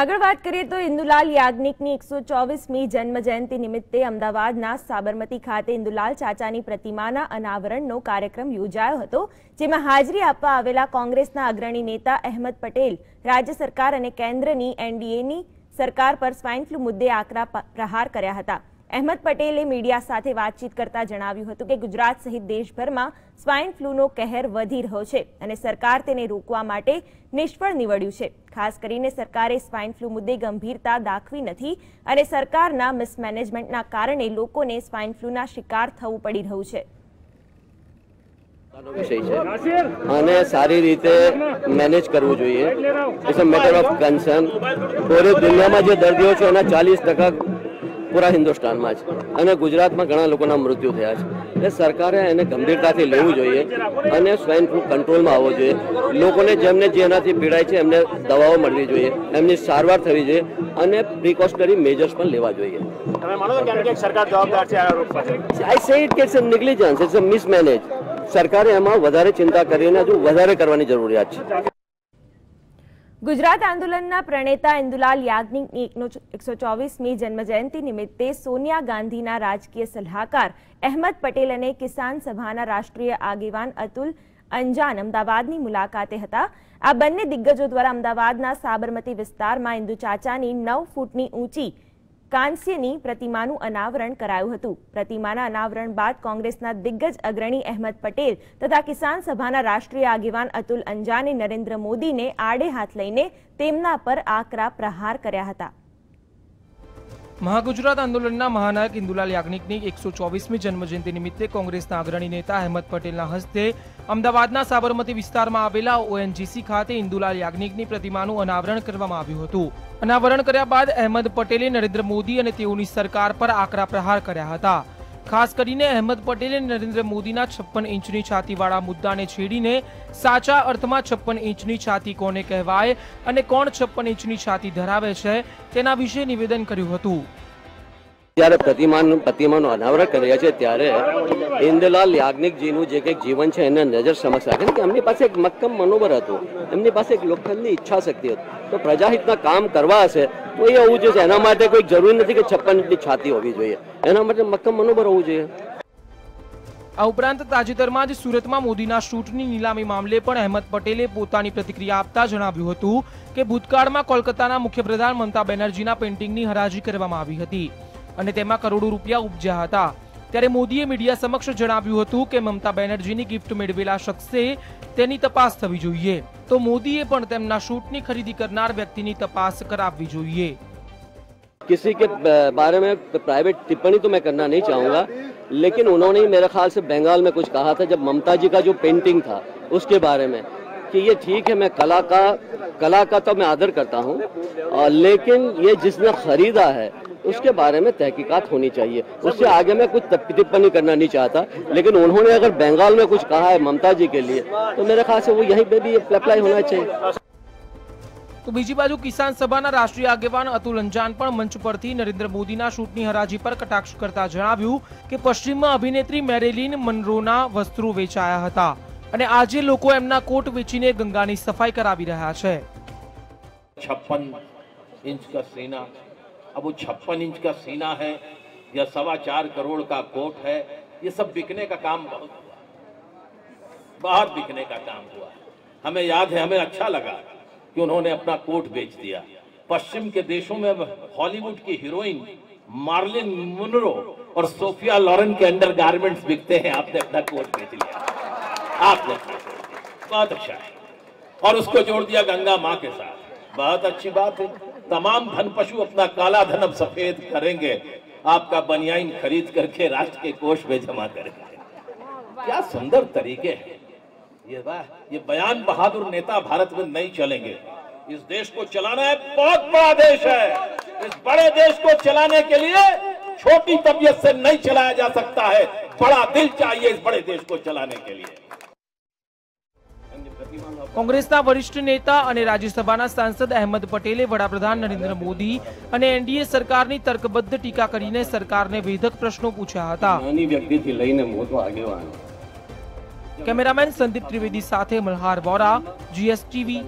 આગળ વાત કરીએ તો ઇન્દુલાલ યાજ્ઞિકની એકસો ચોવીસમી જન્મ જયંતિ નિમિત્તે અમદાવાદના સાબરમતી ખાતે ઇન્દુલાલ ચાચાની પ્રતિમાના અનાવરણનો કાર્યક્રમ યોજાયો હતો, જેમાં હાજરી આપવા આવેલા કોંગ્રેસના અગ્રણી નેતા અહેમદ પટેલ, રાજ્ય સરકાર અને કેન્દ્રની એનડીએની સરકાર પર સ્વાઇન ફ્લૂ મુદ્દે આકરા પ્રહાર કર્યા હતા. અહેમદ પટેલે મીડિયા સાથે વાતચીત કરતા જણાવ્યું હતું કે ગુજરાત સહિત દેશભરમાં સ્વાઇન ફ્લૂનો કહેર વધી રહ્યો છે અને સરકાર તેને રોકવા માટે નિષ્ફળ નીવડ્યું છે. ખાસ કરીને સરકારે સ્વાઇન ફ્લૂ મુદ્દે ગંભીરતા દાખવી નથી અને સરકારના મિસમેનેજમેન્ટના કારણે લોકોને સ્વાઇન ફ્લૂના શિકાર થવું પડી રહ્યું છે. વિષય છે. આને સારી રીતે મેનેજ કરવું જોઈએ. It's a matter of concern પૂરી દુનિયામાં જે દર્દીઓ છે એના ચાલીસ ટકા પૂરા હિન્દુસ્તાનમાં છે અને ગુજરાતમાં ઘણા લોકોના મૃત્યુ થયા છે. એટલે સરકારે એને ગંભીરતાથી લેવું જોઈએ અને સ્વાઇન ફ્લૂ કંટ્રોલમાં આવવો જોઈએ. લોકોને જેમને જેનાથી પીડાય છે એમને દવાઓ મળવી જોઈએ એમની સારવાર થવી જોઈએ અને પ્રિકોશનરી મેજર્સ પણ લેવા જોઈએ. I say it gets negligence it's a mismanage સરકારે એમાં વધારે ચિંતા કરીને હજુ વધારે કરવાની જરૂરિયાત છે. ગુજરાત આંદોલનના પ્રણેતા ઇન્દુલાલ યાજ્ઞિકની એકસો ચોવીસમી જન્મજયંતિ નિમિત્તે સોનિયા ગાંધીના રાજકીય સલાહકાર અહેમદ પટેલ અને કિસાન સભાના રાષ્ટ્રીય આગેવાન અતુલ અંજાન અમદાવાદની મુલાકાતે હતા. આ બંને દિગ્ગજો દ્વારા અમદાવાદના સાબરમતી વિસ્તારમાં ઇન્દુ ચાચાની નવ ફૂટની ઊંચી કાંસ્યની પ્રતિમાનું અનાવરણ કરાયું હતું. પ્રતિમાના અનાવરણ બાદ કોંગ્રેસના દિગ્ગજ અગ્રણી અહેમદ પટેલ તથા કિસાન સભાના રાષ્ટ્રીય આગેવાન અતુલ અંજાને નરેન્દ્ર મોદીને આડે હાથ લઈને તેમના પર આકરા પ્રહાર કર્યા હતા. મહાગુજરાત આંદોલનના મહાનાયક ઇન્દુલાલ યાજ્ઞિકની એકસો ચોવીસમી જન્મજયંતિ નિમિત્તે કોંગ્રેસના અગ્રણી નેતા અહેમદ પટેલના હસ્તે અમદાવાદના સાબરમતી વિસ્તારમાં આવેલા ઓએનજીસી ખાતે ઇન્દુલાલ યાજ્ઞિકની પ્રતિમાનું અનાવરણ કરવામાં આવ્યું હતું. અનાવરણ કર્યા બાદ અહેમદ પટેલે નરેન્દ્ર મોદી અને તેઓની સરકાર પર આકરા પ્રહાર કર્યા હતા. ખાસ કરીને અહેમદ પટેલે નરેન્દ્ર મોદીના છપ્પન ઇંચની છાતીવાળા મુદ્દાને છેડીને સાચા અર્થમાં છપ્પન ઇંચની છાતી કોને કહેવાય અને કોણ છપ્પન ઇંચની છાતી ધરાવે છે તેના વિશે નિવેદન કર્યું હતું. જ્યારે પ્રતિમાનું પ્રતિમાનું અનાવરણ કરી રહ્યા છે, ત્યારે ઇન્દ્રલાલ યાજ્ઞિકજીનું જે કંઈક જીવન છે, એને નજર સમક્ષ રાખે કે એમની પાસે એક મક્કમ મનોબળ હતું. એમની પાસે એક લોખંડની ઈચ્છા શક્તિ હતી. તો પ્રજાહિતના કામ કરવા હશે, તો એ હોવું જોઈએ. એના માટે કોઈ જરૂરી નથી કે છપ્પન ઇંચની છાતી હોવી જોઈએ. એના માટે મક્કમ મનોબળ હોવું જોઈએ. આ ઉપરાંત તાજેતરમાં જ સુરતમાં મોદીના શૂટની નીલામી મામલે પણ અહેમદ પટેલે પોતાની પ્રતિક્રિયા આપતા જણાવ્યું હતું કે ભૂતકાળમાં કોલકાતાના મુખ્યપ્રધાન મમતા બેનર્જીના પેઇન્ટિંગની હરાજી કરવામાં આવી હતી અને તેમાં કરોડો રૂપિયા ઉપજ્યા હતા. ત્યારે મોદીએ મીડિયા સમક્ષ જણાવ્યું હતું કે મમતા બેનર્જીની ગિફ્ટ મેળવેલા શખ્સે તેની તપાસ થવી જોઈએ. તો મોદીએ પણ તેમના શૂટની ખરીદી કરનાર વ્યક્તિની તપાસ કરાવવી જોઈએ. किसी के बारे में प्राइवेट टिप्पणी तो मैं करना नहीं चाहूँगा, लेकिन उन्होंने ही मेरे ख्याल से बंगाल में कुछ कहा था जब ममता जी का जो पेंटिंग था, उसके बारे में, कि ये ठीक है, मैं कला का कला का तो मैं आदर करता हूँ लेकिन ये जिसने खरीदा है, उसके बारे में तहकीकात होनी चाहिए। उससे आगे मैं कुछ टिप्पणी करना नहीं चाहता, लेकिन उन्होंने अगर बंगाल में कुछ कहा है ममता जी के लिए तो मेरे ख्याल से वो यहीं पे भी अप्लाई होना चाहिए। તો બીજી બાજુ કિસાન સભાના રાષ્ટ્રીય આગેવાન અતુલ અંજાન પણ મંચ પરથી નરેન્દ્ર મોદીના શૂટની હરાજી પર કટાક્ષ કરતા જણાવ્યું કે પશ્ચિમમાં અભિનેત્રી મેરેલિન મનરોના વસ્ત્રો વેચાયા હતા અને આજે લોકો એમના કોટ વેચીને ગંગાની સફાઈ કરાવી રહ્યા છે छप्पन इंच का सीना अब वो छप्पन इंच का सीना है या सवा चार करोड़ का कोट है ये सब बिकने का काम बहुत बाहर बिकने का काम हुआ है हमें याद है हमें अच्छा लगा कि उन्होंने अपना कोट बेच दिया। पश्चिम के देशों में हॉलीवुड की हीरोइन मार्लिन मुनरो और सोफिया लॉरेन के अंडर गारमेंट्स बिकते हैं। आपने अपना कोट बेच लिया। आपने बहुत अच्छा है। और उसको जोड़ दिया गंगा माँ के साथ। बहुत अच्छी बात है। तमाम धन पशु अपना काला धन अब सफ़ेद करेंगे। आपका बनियाइन खरीद करके राष्ट्र के कोष में जमा करेंगे। क्या सुंदर तरीके हैं। ये वाह ये बयान बहादुर नेता भारत में नहीं चलेंगे इस देश को चलाना है बहुत बड़ा देश है इस बड़े देश को चलाने के लिए छोटी तबीयत से नहीं चलाया जा सकता है बड़ा दिल चाहिए इस बड़े देश को चलाने के लिए કોંગ્રેસના વરિષ્ઠ નેતા અને રાજ્યસભાના સાંસદ અહેમદ પટેલે વડાપ્રધાન નરેન્દ્ર મોદી અને એનડીએ સરકારની તર્કબદ્ધ ટીકા કરીને સરકારને વેધક પ્રશ્નો પૂછ્યા હતા નાની વ્યક્તિથી લઈને મોટો આગેવાન કેમેરામેન સંદીપ ત્રિવેદી સાથે મલ્હાર વોરા જીએસટીવી